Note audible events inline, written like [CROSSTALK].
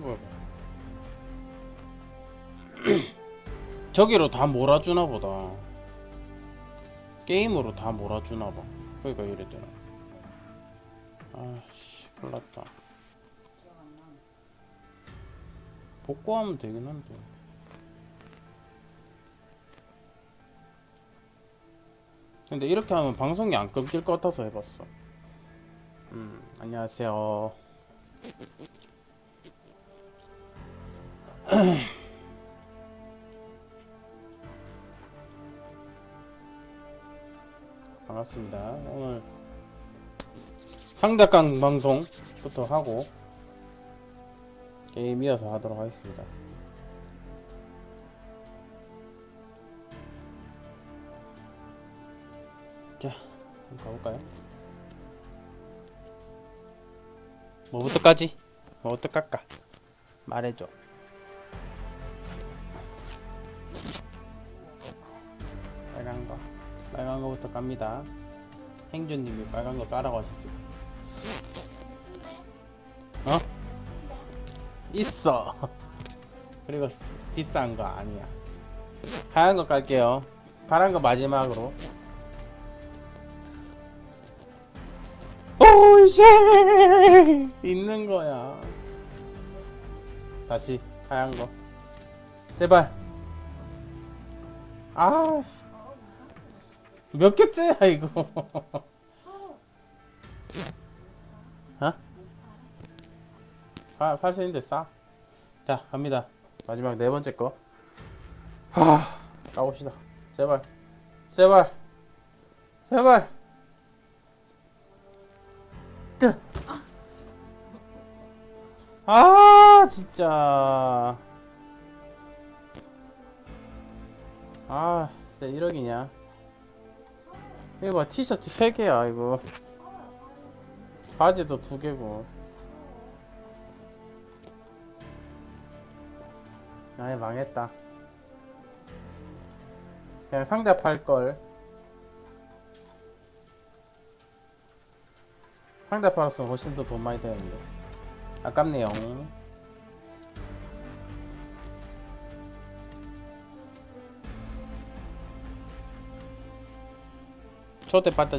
이거 [CLEARS THROAT] 봐. 저기로 다 몰아주나 보다. 게임으로 다 몰아주나 봐. 그러니까 되나. 아씨, 큰일났다. 복구하면 되긴 한데. 근데 이렇게 하면 방송이 안 끊길 것 같아서 해봤어. 음, 안녕하세요. [CLEARS THROAT] 반갑습니다. 오늘 상대강 방송부터 하고 게임 이어서 하도록 하겠습니다. 자, 한번 가볼까요? 뭐부터 까지? 뭐부터 깎까? 말해줘. 빨간 거. 빨간 거부터 깝니다. 행주님이 빨간 거 까라고 하셨어요. 어? 있어. [LAUGHS] 그리고 스- 비싼 거 아니야. 하얀 거 깔게요. 파란 거 마지막으로. 오이씨 있는 거야. 다시 하얀 거. 제발. 아. 몇 개째야 [LAUGHS] 이거? 어? 파, 팔수 있는데 싸. 자 갑니다. 마지막 네 번째 거. 하 가봅시다. 제발, 제발, 제발. 뜨. 아 진짜. 아 진짜 1억이냐? 이거 봐 티셔츠 3개야 이거. 바지도 2개고. 아예 망했다. 그냥 상대 팔걸. 상대 팔았으면 훨씬 더 돈 많이 되는데. 아깝네요 Så te patas.